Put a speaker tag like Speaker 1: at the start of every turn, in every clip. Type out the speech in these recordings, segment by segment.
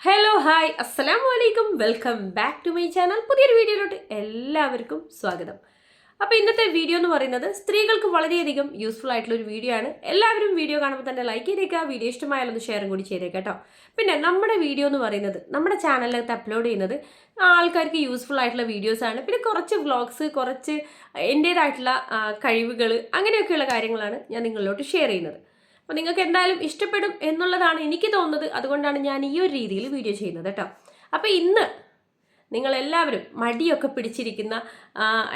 Speaker 1: Hello hi അസ്സലാമു വലൈക്കും welcome back to my channel പുതിയൊരു വീഡിയോയിലോട്ട് എല്ലാവർക്കും സ്വാഗതം. അപ്പോൾ ഇന്നത്തെ വീഡിയോ എന്ന് പറയുന്നത് സ്ത്രീകൾക്ക് വളരെയധികം യൂസ്ഫുൾ ആയിട്ടുള്ള ഒരു വീഡിയോ ആണ്. എല്ലാവരും വീഡിയോ കാണുമ്പോൾ തന്നെ ലൈക്ക് ചെയ്തേക്കുക. വീഡിയോ ഇഷ്ടമായാലൊന്ന് ഷെയറും കൂടി ചെയ്തേക്കാം കേട്ടോ. പിന്നെ നമ്മുടെ വീഡിയോ എന്ന് പറയുന്നത് നമ്മുടെ ചാനലിനകത്ത് അപ്ലോഡ് ചെയ്യുന്നത് ആൾക്കാർക്ക് യൂസ്ഫുൾ ആയിട്ടുള്ള വീഡിയോസ് ആണ്. പിന്നെ കുറച്ച് വ്ളോഗ്സ് കുറച്ച് എന്റേതായിട്ടുള്ള കഴിവുകൾ അങ്ങനെയൊക്കെയുള്ള കാര്യങ്ങളാണ് ഞാൻ നിങ്ങളിലോട്ട് ഷെയർ ചെയ്യുന്നത്. അപ്പോൾ നിങ്ങൾക്ക് എന്തായാലും ഇഷ്ടപ്പെടും എന്നുള്ളതാണ് എനിക്ക് തോന്നുന്നത്. അതുകൊണ്ടാണ് ഞാൻ ഈ ഒരു രീതിയിൽ വീഡിയോ ചെയ്യുന്നത് കേട്ടോ അപ്പോൾ ഇന്ന് നിങ്ങളെല്ലാവരും മടിയൊക്കെ പിടിച്ചിരിക്കുന്ന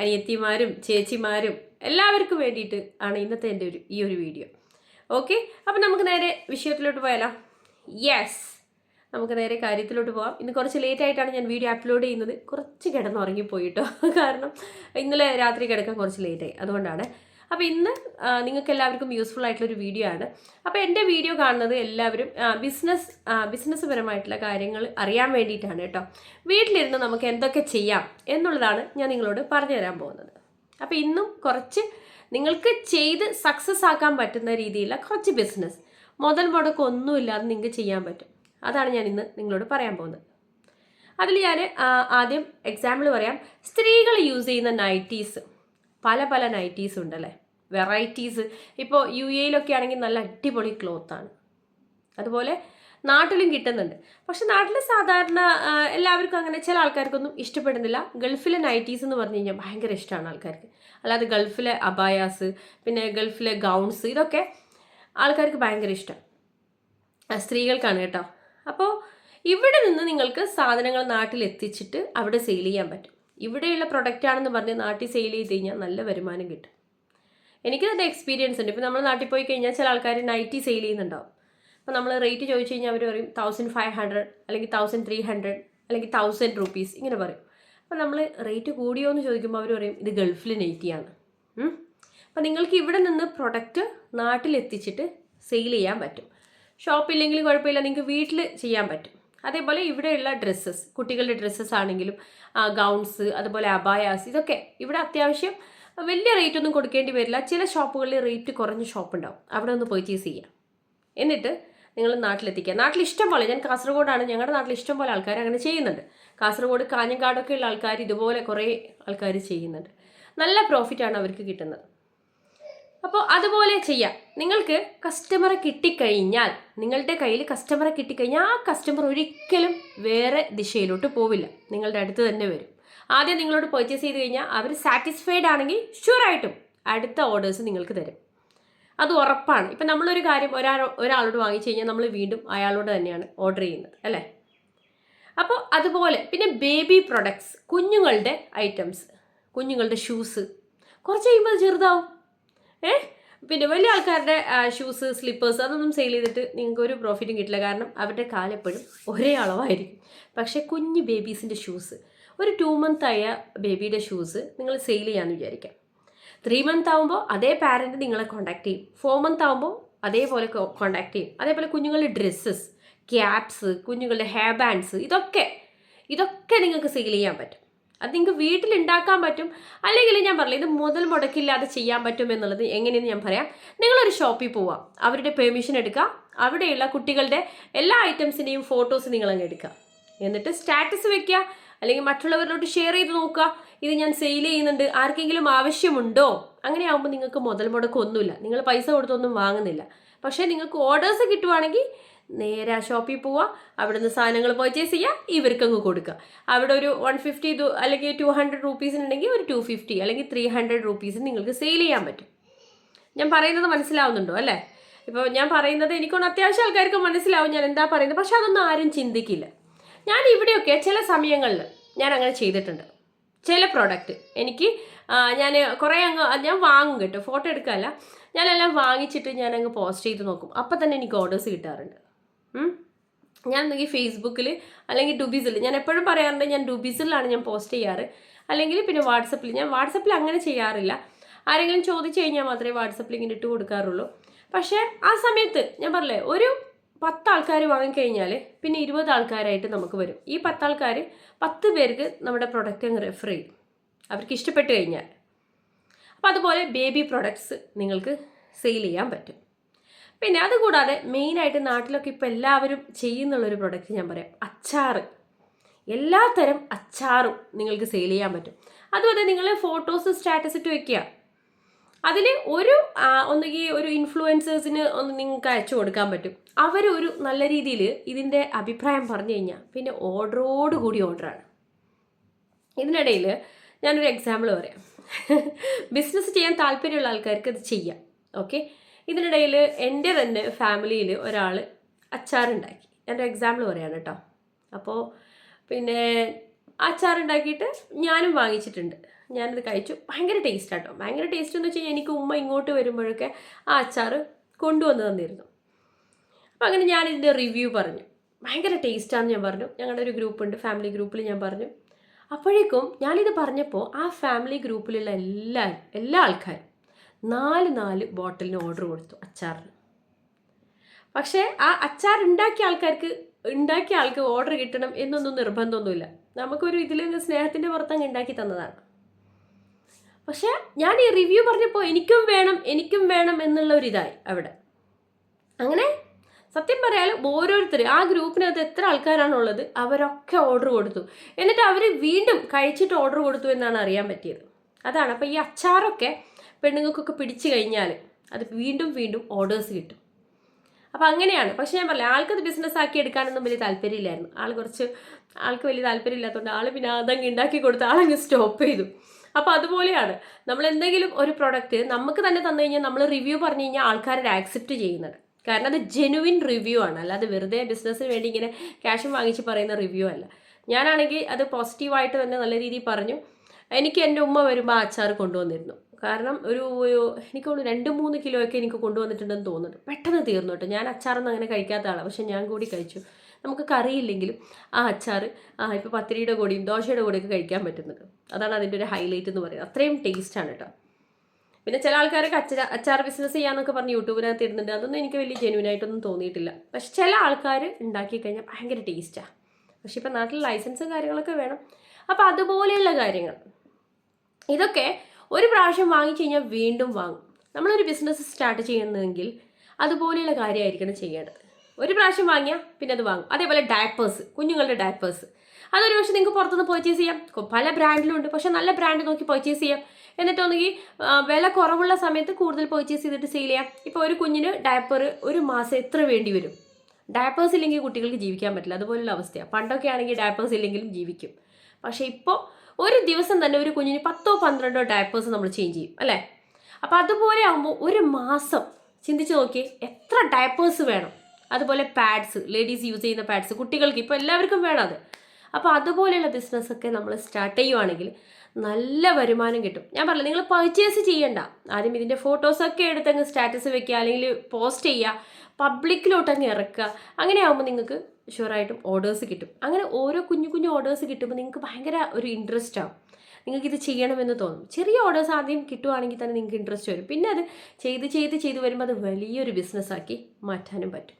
Speaker 1: അനിയത്തിമാരും ചേച്ചിമാരും എല്ലാവർക്കും വേണ്ടിയിട്ട് ആണ് ഇന്നത്തെ എന്റെ ഒരു ഈ ഒരു വീഡിയോ ഓക്കെ അപ്പോൾ നമുക്ക് നേരെ വിഷയത്തിലോട്ട് പോയാലോ? യെസ് നമുക്ക് നേരെ കാര്യത്തിലോട്ട് പോകാം ഇന്ന് കുറച്ച് ലേറ്റ് ആയിട്ടാണ് ഞാൻ വീഡിയോ അപ്ലോഡ് ചെയ്യുന്നത്. കുറച്ച് കിടന്നുറങ്ങിപ്പോയിട്ടോ കാരണം ഇന്നലെ രാത്രി കിടക്കാൻ കുറച്ച് ലേറ്റായി അതുകൊണ്ടാണ് അപ്പോൾ ഇന്ന് നിങ്ങൾക്ക് എല്ലാവർക്കും യൂസ്ഫുൾ ആയിട്ടുള്ള ഒരു വീഡിയോ ആണ്. അപ്പോൾ എന്റെ വീഡിയോ കാണുന്നത് എല്ലാവരും ബിസിനസ് ബിസിനസ് പരമായിട്ടുള്ള കാര്യങ്ങൾ അറിയാൻ വേണ്ടിയിട്ടാണ് കേട്ടോ. വീട്ടിലിരുന്ന് നമുക്ക് എന്തൊക്കെ ചെയ്യാം എന്നുള്ളതാണ് ഞാൻ നിങ്ങളോട് പറഞ്ഞു തരാൻ പോകുന്നത്. അപ്പോൾ ഇന്നും കുറച്ച് നിങ്ങൾക്ക് ചെയ്ത് സക്സസ് ആക്കാൻ പറ്റുന്ന രീതിയിലുള്ള കുറച്ച് ബിസിനസ് മുതൽ മുടക്കം ഒന്നുമില്ലാതെ നിങ്ങൾക്ക് ചെയ്യാൻ പറ്റും. അതാണ് ഞാൻ ഇന്ന് നിങ്ങളോട് പറയാൻ പോകുന്നത്. അതിൽ ഞാൻ ആദ്യം എക്സാമ്പിൾ പറയാം. സ്ത്രീകൾ യൂസ് ചെയ്യുന്ന നൈറ്റീസ് പല പല നൈറ്റീസ് ഉണ്ടല്ലേ? വെറൈറ്റീസ്. ഇപ്പോൾ യു എയിലൊക്കെ ആണെങ്കിൽ നല്ല അടിപൊളി ക്ലോത്താണ് അതുപോലെ നാട്ടിലും കിട്ടുന്നുണ്ട്. പക്ഷെ നാട്ടിൽ സാധാരണ എല്ലാവർക്കും അങ്ങനെ ചില ആൾക്കാർക്കൊന്നും ഇഷ്ടപ്പെടുന്നില്ല. ഗൾഫിലെ നൈറ്റീസ് എന്ന് പറഞ്ഞു കഴിഞ്ഞാൽ ഭയങ്കര ഇഷ്ടമാണ് ആൾക്കാർക്ക്. അല്ലാതെ ഗൾഫിലെ അബായാസ് പിന്നെ ഗൾഫിലെ ഗൗൺസ് ഇതൊക്കെ ആൾക്കാർക്ക് ഭയങ്കര ഇഷ്ടം. സ്ത്രീകൾക്കാണ് കേട്ടോ. അപ്പോൾ ഇവിടെ നിന്ന് നിങ്ങൾക്ക് സാധനങ്ങൾ നാട്ടിൽ എത്തിച്ചിട്ട് അവിടെ സെയിൽ ചെയ്യാൻ പറ്റും. ഇവിടെയുള്ള പ്രൊഡക്റ്റ് ആണെന്ന് പറഞ്ഞ് നാട്ടിൽ സെയിൽ ചെയ്ത് കഴിഞ്ഞാൽ നല്ല വരുമാനം കിട്ടും. എനിക്ക് നല്ല എക്സ്പീരിയൻസ് ഉണ്ട്. ഇപ്പോൾ നമ്മൾ നാട്ടിൽ പോയി കഴിഞ്ഞാൽ ചില ആൾക്കാർ നൈറ്റി സെയിൽ ചെയ്യുന്നുണ്ടാവും. അപ്പോൾ നമ്മൾ റേറ്റ് ചോദിച്ചു കഴിഞ്ഞാൽ അവർ പറയും തൗസൻഡ് ഫൈവ് ഹൺഡ്രഡ് അല്ലെങ്കിൽ തൗസൻഡ് ത്രീ ഹൺഡ്രഡ് അല്ലെങ്കിൽ തൗസൻഡ് റുപ്പീസ് ഇങ്ങനെ പറയും. അപ്പോൾ നമ്മൾ റേറ്റ് കൂടിയോ എന്ന് ചോദിക്കുമ്പോൾ അവർ പറയും ഇത് ഗൾഫിൽ നൈറ്റിയാണ് അപ്പോൾ നിങ്ങൾക്ക് ഇവിടെ നിന്ന് പ്രൊഡക്റ്റ് നാട്ടിലെത്തിച്ചിട്ട് സെയിൽ ചെയ്യാൻ പറ്റും. ഷോപ്പില്ലെങ്കിലും കുഴപ്പമില്ല നിങ്ങൾക്ക് വീട്ടിൽ ചെയ്യാൻ പറ്റും. അതേപോലെ ഇവിടെയുള്ള ഡ്രസ്സസ് കുട്ടികളുടെ ഡ്രസ്സസ് ആണെങ്കിലും ഗൗൺസ് അതുപോലെ അബായാസ് ഇതൊക്കെ ഇവിടെ അത്യാവശ്യം വലിയ റേറ്റ് ഒന്നും കൊടുക്കേണ്ടി വരില്ല. ചില ഷോപ്പുകളിൽ റേറ്റ് കുറഞ്ഞ ഷോപ്പ് ഉണ്ടാവും അവിടെ ഒന്ന് പർച്ചേസ് ചെയ്യാം. എന്നിട്ട് നിങ്ങൾ നാട്ടിലെത്തിക്കുക. നാട്ടിൽ ഇഷ്ടം പോലെ ഞാൻ കാസർഗോഡാണ്. ഞങ്ങളുടെ നാട്ടിൽ ഇഷ്ടം പോലെ ആൾക്കാർ അങ്ങനെ ചെയ്യുന്നുണ്ട്. കാസർഗോഡ് കാഞ്ഞങ്കാടൊക്കെ ഉള്ള ആൾക്കാർ ഇതുപോലെ കുറേ ആൾക്കാർ ചെയ്യുന്നുണ്ട്. നല്ല പ്രോഫിറ്റാണ് അവർക്ക് കിട്ടുന്നത്. അപ്പോൾ അതുപോലെ ചെയ്യാം. നിങ്ങൾക്ക് കസ്റ്റമറെ കിട്ടിക്കഴിഞ്ഞാൽ നിങ്ങളുടെ കയ്യിൽ കസ്റ്റമറെ കിട്ടിക്കഴിഞ്ഞാൽ ആ കസ്റ്റമർ ഒരിക്കലും വേറെ ദിശയിലോട്ട് പോവില്ല. നിങ്ങളുടെ അടുത്ത് തന്നെ വരും. ആദ്യം നിങ്ങളോട് പർച്ചേസ് ചെയ്ത് കഴിഞ്ഞാൽ അവർ സാറ്റിസ്ഫൈഡ് ആണെങ്കിൽ ഷുവറായിട്ടും അടുത്ത ഓർഡേഴ്സ് നിങ്ങൾക്ക് തരും. അത് ഉറപ്പാണ്. ഇപ്പം നമ്മളൊരു കാര്യം ഒരാൾ ഒരാളോട് വാങ്ങിച്ചു കഴിഞ്ഞാൽ നമ്മൾ വീണ്ടും അയാളോട് തന്നെയാണ് ഓർഡർ ചെയ്യുന്നത് അല്ലേ? അപ്പോൾ അതുപോലെ പിന്നെ ബേബി പ്രൊഡക്ട്സ് കുഞ്ഞുങ്ങളുടെ ഐറ്റംസ് കുഞ്ഞുങ്ങളുടെ ഷൂസ് കുറച്ച് കഴിയുമ്പോൾ ചെറുതാവും. ഏ? പിന്നെ വലിയ ആൾക്കാരുടെ ഷൂസ് സ്ലിപ്പേഴ്സ് അതൊന്നും സെയിൽ ചെയ്തിട്ട് നിങ്ങൾക്ക് ഒരു പ്രോഫിറ്റും കിട്ടില്ല. കാരണം അവരുടെ കാലെപ്പോഴും ഒരേ അളവായിരിക്കും. പക്ഷേ കുഞ്ഞ് ബേബീസിന്റെ ഷൂസ് ഒരു ടു മന്ത് ആയ ബേബിയുടെ ഷൂസ് നിങ്ങൾ സെയിൽ ചെയ്യാമെന്ന് വിചാരിക്കാം. ത്രീ മന്ത് ആകുമ്പോൾ അതേ പാരന്റ് നിങ്ങളെ കോൺടാക്ട് ചെയ്യും. ഫോർ മന്ത് ആകുമ്പോൾ അതേപോലെ കോൺടാക്ട് ചെയ്യും. അതേപോലെ കുഞ്ഞുങ്ങളുടെ ഡ്രസ്സസ് ക്യാപ്സ് കുഞ്ഞുങ്ങളുടെ ഹെയർ ബാൻഡ്സ് ഇതൊക്കെ ഇതൊക്കെ നിങ്ങൾക്ക് സെയിൽ ചെയ്യാൻ പറ്റും. അത് നിങ്ങൾക്ക് വീട്ടിൽ ഉണ്ടാക്കാൻ പറ്റും. അല്ലെങ്കിൽ ഞാൻ പറഞ്ഞില്ല ഇത് മുതൽ മുടക്കില്ലാതെ ചെയ്യാൻ പറ്റും എന്നുള്ളത് എങ്ങനെയെന്ന് ഞാൻ പറയാം. നിങ്ങളൊരു ഷോപ്പിൽ പോവാം. അവരുടെ പെർമിഷൻ എടുക്കുക. അവിടെയുള്ള കുട്ടികളുടെ എല്ലാ ഐറ്റംസിന്റെയും ഫോട്ടോസ് നിങ്ങളങ്ങ് എടുക്കുക. എന്നിട്ട് സ്റ്റാറ്റസ് വെക്കുക. അല്ലെങ്കിൽ മറ്റുള്ളവരിലോട്ട് ഷെയർ ചെയ്ത് നോക്കുക. ഇത് ഞാൻ സെയിൽ ചെയ്യുന്നുണ്ട്. ആർക്കെങ്കിലും ആവശ്യമുണ്ടോ? അങ്ങനെ ആകുമ്പോൾ നിങ്ങൾക്ക് മുതൽ മുടക്കൊന്നുമില്ല. നിങ്ങൾ പൈസ കൊടുത്തൊന്നും വാങ്ങുന്നില്ല. പക്ഷേ നിങ്ങൾക്ക് ഓർഡേഴ്സ് കിട്ടുവാണെങ്കിൽ നേരെ ആ ഷോപ്പിൽ പോവുക അവിടുന്ന് സാധനങ്ങൾ പർച്ചേസ് ചെയ്യുക ഇവർക്കങ്ങ് കൊടുക്കുക. അവിടെ ഒരു വൺ ഫിഫ്റ്റി അല്ലെങ്കിൽ ടു ഹൺഡ്രഡ് റുപ്പീസിനുണ്ടെങ്കിൽ ഒരു ടു ഫിഫ്റ്റി അല്ലെങ്കിൽ ത്രീ ഹൺഡ്രഡ് റുപ്പീസിന് നിങ്ങൾക്ക് സെയിൽ ചെയ്യാൻ പറ്റും. ഞാൻ പറയുന്നത് മനസ്സിലാവുന്നുണ്ടോ? അല്ലേ? ഇപ്പോൾ ഞാൻ പറയുന്നത് എനിക്കൊന്ന് അത്യാവശ്യം ആൾക്കാർക്ക് മനസ്സിലാവും ഞാൻ എന്താ പറയുന്നത്. പക്ഷെ അതൊന്നും ആരും ചിന്തിക്കില്ല. ഞാൻ ഇവിടെയൊക്കെ ചില സമയങ്ങളിൽ ഞാൻ അങ്ങനെ ചെയ്തിട്ടുണ്ട്. ചില പ്രോഡക്റ്റ് എനിക്ക് ഞാൻ കുറേ അങ്ങ് ഞാൻ വാങ്ങും കേട്ടോ. ഫോട്ടോ എടുക്കാമല്ല ഞാനെല്ലാം വാങ്ങിച്ചിട്ട് ഞാൻ അങ്ങ് പോസ്റ്റ് ചെയ്ത് നോക്കും. അപ്പം തന്നെ എനിക്ക് ഓർഡേഴ്സ് കിട്ടാറുണ്ട്. ഞാൻ എന്തെങ്കിൽ ഫേസ്ബുക്കിൽ അല്ലെങ്കിൽ ഡുബീസിൽ ഞാൻ എപ്പോഴും പറയാറുണ്ട് ഞാൻ ഡുബീസിലാണ് ഞാൻ പോസ്റ്റ് ചെയ്യാറ്. അല്ലെങ്കിൽ പിന്നെ വാട്സപ്പിൽ ഞാൻ വാട്സപ്പിൽ അങ്ങനെ ചെയ്യാറില്ല. ആരെങ്കിലും ചോദിച്ചു കഴിഞ്ഞാൽ മാത്രമേ വാട്സപ്പിൽ ഇങ്ങനെ ഇട്ട് കൊടുക്കാറുള്ളൂ. പക്ഷേ ആ സമയത്ത് ഞാൻ പറഞ്ഞില്ലേ ഒരു പത്ത് ആൾക്കാർ വാങ്ങിക്കഴിഞ്ഞാൽ പിന്നെ ഇരുപത് ആൾക്കാരായിട്ട് നമുക്ക് വരും. ഈ പത്ത് ആൾക്കാർ പത്ത് പേർക്ക് നമ്മുടെ പ്രൊഡക്റ്റ് അങ്ങ് റെഫർ ചെയ്യും. അവർക്ക് ഇഷ്ടപ്പെട്ട് കഴിഞ്ഞാൽ. അപ്പോൾ അതുപോലെ ബേബി പ്രൊഡക്ട്സ് നിങ്ങൾക്ക് സെയിൽ ചെയ്യാൻ പറ്റും. പിന്നെ അതുകൂടാതെ മെയിനായിട്ട് നാട്ടിലൊക്കെ ഇപ്പോൾ എല്ലാവരും ചെയ്യുന്നുള്ളൊരു പ്രൊഡക്റ്റ് ഞാൻ പറയാം. അച്ചാറ് എല്ലാത്തരം അച്ചാറും നിങ്ങൾക്ക് സെയിൽ ചെയ്യാൻ പറ്റും. അതുപോലെ നിങ്ങൾ ഫോട്ടോസ് സ്റ്റാറ്റസ് ഇട്ട് വെക്കുക. അതിൽ ഒരു ഒന്നുകിൽ ഒരു ഇൻഫ്ലുവൻസേഴ്സിന് ഒന്ന് നിങ്ങൾക്ക് അയച്ചു കൊടുക്കാൻ പറ്റും. അവർ ഒരു നല്ല രീതിയിൽ ഇതിന്റെ അഭിപ്രായം പറഞ്ഞു കഴിഞ്ഞാൽ പിന്നെ ഓർഡറോട് കൂടി ഓർഡറാണ്. ഇതിനിടയിൽ ഞാനൊരു എക്സാമ്പിൾ പറയാം. ബിസിനസ് ചെയ്യാൻ താല്പര്യമുള്ള ആൾക്കാർക്ക് ഇത് ചെയ്യാം. ഓക്കെ? ഇതിനിടയിൽ എന്റെ തന്നെ ഫാമിലിയിൽ ഒരാൾ അച്ചാറുണ്ടാക്കി. എന്റെ എക്സാമ്പിൾ പറയാണ് കേട്ടോ. അപ്പോൾ പിന്നെ അച്ചാറുണ്ടാക്കിയിട്ട് ഞാനും വാങ്ങിച്ചിട്ടുണ്ട്. ഞാനത് കഴിച്ചു. ഭയങ്കര ടേസ്റ്റ് ആട്ടോ. ഭയങ്കര ടേസ്റ്റ് എന്ന് വെച്ച് കഴിഞ്ഞാൽ എനിക്ക് ഉമ്മ ഇങ്ങോട്ട് വരുമ്പോഴൊക്കെ ആ അച്ചാർ കൊണ്ടുവന്ന് തന്നിരുന്നു. അപ്പം അങ്ങനെ ഞാൻ ഇതിന്റെ റിവ്യൂ പറഞ്ഞു. ഭയങ്കര ടേസ്റ്റാന്ന് ഞാൻ പറഞ്ഞു. ഞങ്ങളുടെ ഒരു ഗ്രൂപ്പുണ്ട് ഫാമിലി ഗ്രൂപ്പിൽ ഞാൻ പറഞ്ഞു. അപ്പോഴേക്കും ഞാനിത് പറഞ്ഞപ്പോൾ ആ ഫാമിലി ഗ്രൂപ്പിലുള്ള എല്ലാ എല്ലാ ആൾക്കാരും നാല് നാല് ബോട്ടിലിന് ഓർഡർ കൊടുത്തു അച്ചാറിന്. പക്ഷേ ആ അച്ചാർ ഉണ്ടാക്കിയ ആൾക്കാർക്ക് ഉണ്ടാക്കിയ ആൾക്ക് ഓർഡർ കിട്ടണം എന്നൊന്നും നിർബന്ധമൊന്നുമില്ല. നമുക്കൊരു ഇതിൽ സ്നേഹത്തിന്റെ പുറത്തങ്ങ് ഉണ്ടാക്കി തന്നതാണ്. പക്ഷേ ഞാൻ ഈ റിവ്യൂ പറഞ്ഞപ്പോൾ എനിക്കും വേണം എനിക്കും വേണം എന്നുള്ള ഒരു ഇതായി അവിടെ. അങ്ങനെ സത്യം പറയാലും ഓരോരുത്തർ ആ ഗ്രൂപ്പിനകത്ത് എത്ര ആൾക്കാരാണുള്ളത് അവരൊക്കെ ഓർഡർ കൊടുത്തു. എന്നിട്ട് അവർ വീണ്ടും കഴിച്ചിട്ട് ഓർഡർ കൊടുത്തു എന്നാണ് അറിയാൻ പറ്റിയത്. അതാണ്. അപ്പോൾ ഈ അച്ചാറൊക്കെ പെണ്ണുങ്ങൾക്കൊക്കെ പിടിച്ചു കഴിഞ്ഞാൽ അത് വീണ്ടും വീണ്ടും ഓർഡേഴ്സ് കിട്ടും. അപ്പോൾ അങ്ങനെയാണ്. പക്ഷെ ഞാൻ പറയാം ആൾക്കത് ബിസിനസ് ആക്കി എടുക്കാനൊന്നും വലിയ താല്പര്യമില്ലായിരുന്നു. ആൾ കുറച്ച് ആൾക്ക് വലിയ താല്പര്യമില്ലാത്തതുകൊണ്ട് ആൾ പിന്നെ അതങ്ങ് ഉണ്ടാക്കി കൊടുത്ത് ആളങ്ങ് സ്റ്റോപ്പ് ചെയ്തു. അപ്പോൾ അതുപോലെയാണ്. നമ്മൾ എന്തെങ്കിലും ഒരു പ്രൊഡക്റ്റ് നമുക്ക് തന്നെ തന്നു കഴിഞ്ഞാൽ നമ്മൾ റിവ്യൂ പറഞ്ഞു കഴിഞ്ഞാൽ ആൾക്കാരത് ആക്സെപ്റ്റ് ചെയ്യുന്നത്. കാരണം അത് ജെനുവിൻ റിവ്യൂ ആണ്. അല്ലാതെ വെറുതെ ബിസിനസ്സിന് വേണ്ടി ഇങ്ങനെ ക്യാഷും വാങ്ങിച്ച് പറയുന്ന റിവ്യൂ അല്ല. ഞാനാണെങ്കിൽ അത് പോസിറ്റീവായിട്ട് തന്നെ നല്ല രീതിയിൽ പറഞ്ഞു. എനിക്ക് എന്റെ ഉമ്മ വരുമ്പോൾ ആ അച്ചാർ കൊണ്ടുവന്നിരുന്നു. കാരണം ഒരു എനിക്ക് രണ്ട് മൂന്ന് കിലോയൊക്കെ എനിക്ക് കൊണ്ടുവന്നിട്ടുണ്ടെന്ന് തോന്നുന്നുണ്ട് പെട്ടെന്ന് തീർന്നു കേട്ടോ. ഞാൻ അച്ചാറൊന്നും അങ്ങനെ കഴിക്കാത്ത ആളാണ് പക്ഷെ ഞാൻ കൂടി കഴിച്ചു. നമുക്ക് കറിയില്ലെങ്കിലും ആ അച്ചാർ ആ ഇപ്പോൾ പത്തിരിയുടെ കൂടിയും ദോശയുടെ കൂടെയൊക്കെ കഴിക്കാൻ പറ്റുന്നത് അതാണ് അതിന്റെ ഒരു ഹൈലൈറ്റ് എന്ന് പറയുന്നത്. അത്രയും ടേസ്റ്റാണ് കേട്ടോ. പിന്നെ ചില ആൾക്കാരൊക്കെ അച്ചാർ അച്ചാർ ബിസിനസ് ചെയ്യാന്നൊക്കെ പറഞ്ഞ് യൂട്യൂബിനകത്ത് ഇടുന്നുണ്ട്. അതൊന്നും എനിക്ക് വലിയ ജെന്യൂൻ ആയിട്ടൊന്നും തോന്നിയിട്ടില്ല. പക്ഷെ ചില ആൾക്കാർ ഉണ്ടാക്കി കഴിഞ്ഞാൽ ഭയങ്കര ടേസ്റ്റാണ് പക്ഷെ ഇപ്പം നാട്ടിൽ ലൈസൻസും കാര്യങ്ങളൊക്കെ വേണം. അപ്പോൾ അതുപോലെയുള്ള കാര്യങ്ങൾ. ഇതൊക്കെ ഒരു പ്രാവശ്യം വാങ്ങിച്ചു കഴിഞ്ഞാൽ വീണ്ടും വാങ്ങും. നമ്മളൊരു ബിസിനസ് സ്റ്റാർട്ട് ചെയ്യുന്നതെങ്കിൽ അതുപോലെയുള്ള കാര്യമായിരിക്കണം ചെയ്യേണ്ടത്. ഒരു പ്രാവശ്യം വാങ്ങിയാൽ പിന്നെ അത് വാങ്ങും. അതേപോലെ ഡയപ്പേഴ്സ് കുഞ്ഞുങ്ങളുടെ ഡയപ്പേഴ്സ് അതൊരു പക്ഷേ നിങ്ങൾക്ക് പുറത്തുനിന്ന് പർച്ചേസ് ചെയ്യാം. പല ബ്രാൻഡിലും ഉണ്ട് പക്ഷേ നല്ല ബ്രാൻഡ് നോക്കി പർച്ചേസ് ചെയ്യാം. എന്നിട്ട് ഒന്നുകിൽ ആ, വില കുറവുള്ള സമയത്ത് കൂടുതൽ പർച്ചേസ് ചെയ്തിട്ട് സെയിൽ ചെയ്യാം. ഇപ്പോൾ ഒരു കുഞ്ഞിന് ഡയപ്പർ ഒരു മാസം എത്ര വേണ്ടി വരും? ഡയപ്പേഴ്സ് ഇല്ലെങ്കിൽ കുട്ടികൾക്ക് ജീവിക്കാൻ പറ്റില്ല. അതുപോലുള്ള അവസ്ഥയാണ് പണ്ടൊക്കെ ആണെങ്കിൽ ഡയപ്പേഴ്സ് ഇല്ലെങ്കിലും ജീവിക്കും. പക്ഷേ ഇപ്പോൾ ഒരു ദിവസം തന്നെ ഒരു കുഞ്ഞിന് പത്തോ പന്ത്രണ്ടോ ഡയപ്പേഴ്സ് നമ്മൾ ചേഞ്ച് ചെയ്യും അല്ലേ? അപ്പോൾ അതുപോലെ ആകുമ്പോൾ ഒരു മാസം ചിന്തിച്ച് നോക്കിയേ എത്ര ഡയപ്പേഴ്സ് വേണം? അതുപോലെ പാഡ്സ് ലേഡീസ് യൂസ് ചെയ്യുന്ന പാഡ്സ് കുട്ടികൾക്ക് ഇപ്പോൾ എല്ലാവർക്കും വേണം അത്. അപ്പോൾ അതുപോലെയുള്ള ബിസിനസ്സൊക്കെ നമ്മൾ സ്റ്റാർട്ട് ചെയ്യുവാണെങ്കിൽ നല്ല വരുമാനം കിട്ടും. ഞാൻ പറഞ്ഞില്ല നിങ്ങൾ പർച്ചേസ് ചെയ്യണ്ട. ആദ്യം ഇതിന്റെ ഫോട്ടോസൊക്കെ എടുത്ത് അങ്ങ് സ്റ്റാറ്റസ് വെക്കുക അല്ലെങ്കിൽ പോസ്റ്റ് ചെയ്യുക പബ്ലിക്കിലോട്ട് അങ്ങ് ഇറക്കുക. അങ്ങനെ ആകുമ്പോൾ നിങ്ങൾക്ക് ഷുവറായിട്ടും ഓർഡേഴ്സ് കിട്ടും. അങ്ങനെ ഓരോ കുഞ്ഞു കുഞ്ഞു ഓർഡേഴ്സ് കിട്ടുമ്പോൾ നിങ്ങൾക്ക് ഭയങ്കര ഒരു ഇൻട്രസ്റ്റ് ആവും. നിങ്ങൾക്ക് ഇത് ചെയ്യണമെന്ന് തോന്നും. ചെറിയ ഓർഡേഴ്സ് ആദ്യം കിട്ടുവാണെങ്കിൽ തന്നെ നിങ്ങൾക്ക് ഇൻട്രസ്റ്റ് വരും. പിന്നെ അത് ചെയ്ത് ചെയ്ത് ചെയ്ത് വരുമ്പോൾ അത് വലിയൊരു ബിസിനസ്സാക്കി മാറ്റാനും പറ്റും.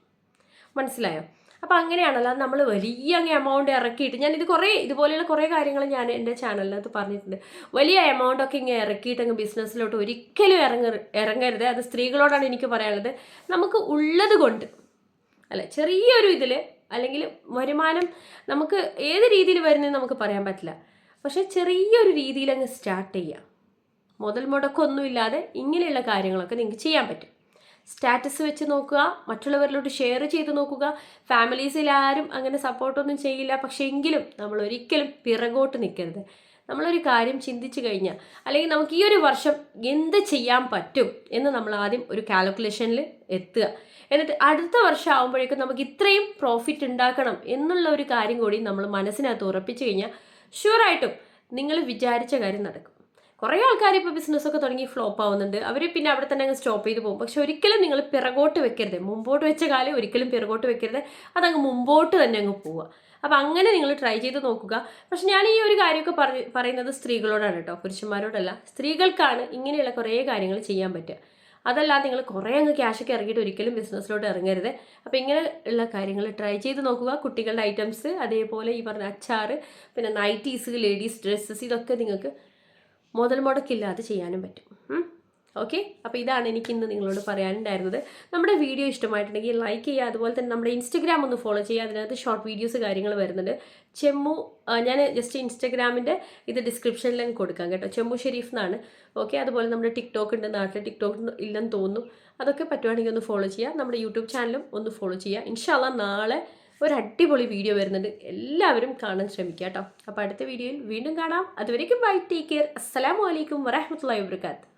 Speaker 1: മനസ്സിലായോ? അപ്പോൾ അങ്ങനെയാണല്ലോ. നമ്മൾ വലിയ അങ്ങ് എമൗണ്ട് ഇറക്കിയിട്ട് ഞാൻ ഇത് കുറേ ഇതുപോലെയുള്ള കുറേ കാര്യങ്ങൾ ഞാൻ എന്റെ ചാനലിനകത്ത് പറഞ്ഞിട്ടുണ്ട്. വലിയ എമൗണ്ട് ഒക്കെ ഇങ്ങനെ ഇറക്കിയിട്ട് അങ്ങ് ബിസിനസ്സിലോട്ട് ഒരിക്കലും ഇറങ്ങ ഇറങ്ങരുത്. അത് സ്ത്രീകളോടാണ് എനിക്ക് പറയാനുള്ളത്. നമുക്ക് ഉള്ളത് കൊണ്ട് അല്ല ചെറിയൊരു ഇതിൽ അല്ലെങ്കിൽ വരുമാനം നമുക്ക് ഏത് രീതിയിൽ വരുന്നതെന്ന് നമുക്ക് പറയാൻ പറ്റില്ല. പക്ഷേ ചെറിയൊരു രീതിയിൽ അങ്ങ് സ്റ്റാർട്ട് ചെയ്യാം. മുതൽ മുടക്കൊന്നുമില്ലാതെ ഇങ്ങനെയുള്ള കാര്യങ്ങളൊക്കെ നിങ്ങൾക്ക് ചെയ്യാൻ പറ്റും. സ്റ്റാറ്റസ് വെച്ച് നോക്കുക മറ്റുള്ളവരിലോട്ട് ഷെയർ ചെയ്ത് നോക്കുക. ഫാമിലീസിൽ ആരും അങ്ങനെ സപ്പോർട്ടൊന്നും ചെയ്യില്ല. പക്ഷെ എങ്കിലും നമ്മൾ ഒരിക്കലും പിറകോട്ട് നിൽക്കരുത്. നമ്മളൊരു കാര്യം ചിന്തിച്ചു കഴിഞ്ഞാൽ അല്ലെങ്കിൽ നമുക്ക് ഈ ഒരു വർഷം എന്ത് ചെയ്യാൻ പറ്റും എന്ന് നമ്മൾ ആദ്യം ഒരു കാൽക്കുലേഷനിൽ എത്തുക. എന്നിട്ട് അടുത്ത വർഷം ആകുമ്പോഴേക്കും നമുക്ക് ഇത്രയും പ്രോഫിറ്റ് ഉണ്ടാക്കണം എന്നുള്ള ഒരു കാര്യം കൂടി നമ്മൾ മനസ്സിനകത്ത് ഉറപ്പിച്ചു കഴിഞ്ഞാൽ ഷുവറായിട്ടും നിങ്ങൾ വിചാരിച്ച കാര്യം നടക്കും. കുറേ ആൾക്കാർ ഇപ്പോൾ ബിസിനസ്സൊക്കെ തുടങ്ങി ഫ്ലോപ്പ് ആവുന്നുണ്ട്. അവർ പിന്നെ അവിടെ തന്നെ അങ്ങ് സ്റ്റോപ്പ് ചെയ്ത് പോകും. പക്ഷെ ഒരിക്കലും നിങ്ങൾ പിറകോട്ട് വെക്കരുത്. മുമ്പോട്ട് വെച്ച കാലം ഒരിക്കലും പിറകോട്ട് വെക്കരുത്. അതങ്ങ് മുമ്പോട്ട് തന്നെ അങ്ങ് പോവുക. അപ്പോൾ അങ്ങനെ നിങ്ങൾ ട്രൈ ചെയ്ത് നോക്കുക. പക്ഷെ ഞാൻ ഈ ഒരു കാര്യമൊക്കെ പറഞ്ഞ് പറയുന്നത് സ്ത്രീകളോടാണ് കേട്ടോ. പുരുഷന്മാരോടല്ല. സ്ത്രീകൾക്കാണ് ഇങ്ങനെയുള്ള കുറേ കാര്യങ്ങൾ ചെയ്യാൻ പറ്റുക. അതല്ലാതെ നിങ്ങൾ കുറേ അങ്ങ് ക്യാഷൊക്കെ ഇറങ്ങിയിട്ട് ഒരിക്കലും ബിസിനസ്സിലോട്ട് ഇറങ്ങരുത്. അപ്പോൾ ഇങ്ങനെ ഉള്ള കാര്യങ്ങൾ ട്രൈ ചെയ്ത് നോക്കുക. കുട്ടികളുടെ ഐറ്റംസ് അതേപോലെ ഈ പറഞ്ഞ അച്ചാർ പിന്നെ നൈറ്റീസ് ലേഡീസ് ഡ്രസ്സസ് ഇതൊക്കെ നിങ്ങൾക്ക് മുതൽ മുടക്കില്ലാതെ ചെയ്യാനും പറ്റും. ഓക്കെ? അപ്പോൾ ഇതാണ് എനിക്ക് ഇന്ന് നിങ്ങളോട് പറയാനുണ്ടായിരുന്നത്. നമ്മുടെ വീഡിയോ ഇഷ്ടമായിട്ടുണ്ടെങ്കിൽ ലൈക്ക് ചെയ്യുക അതുപോലെ തന്നെ നമ്മുടെ ഇൻസ്റ്റഗ്രാം ഒന്ന് ഫോളോ ചെയ്യുക. അതിനകത്ത് ഷോർട്ട് വീഡിയോസ് കാര്യങ്ങൾ വരുന്നുണ്ട്. ചെമ്മു ഞാൻ ജസ്റ്റ് ഇൻസ്റ്റഗ്രാമിന്റെ ഇത് ഡിസ്ക്രിപ്ഷനിൽ കൊടുക്കാം കേട്ടോ. ചെമ്മു ഷെരീഫ് എന്നാണ്. ഓക്കെ? അതുപോലെ നമ്മുടെ ടിക്ടോക്ക് ഉണ്ട്. നാട്ടിൽ ടിക്ടോക്ക് ഇല്ലെന്ന് തോന്നുന്നു. അതൊക്കെ പറ്റുവാണെങ്കിൽ ഒന്ന് ഫോളോ ചെയ്യുക. നമ്മുടെ യൂട്യൂബ് ചാനലും ഒന്ന് ഫോളോ ചെയ്യുക. ഇൻഷാല്ല നാളെ ഒരു അടിപൊളി വീഡിയോ വരുന്നുണ്ട്. എല്ലാവരും കാണാൻ ശ്രമിക്കുക കേട്ടോ. അപ്പോൾ അടുത്ത വീഡിയോയിൽ വീണ്ടും കാണാം. അതുവരേക്കും ബൈ ടേക്ക് കെയർ അസ്സലാമു അലൈക്കും വരഹമുല്ലാ വാബർക്കാത്ത്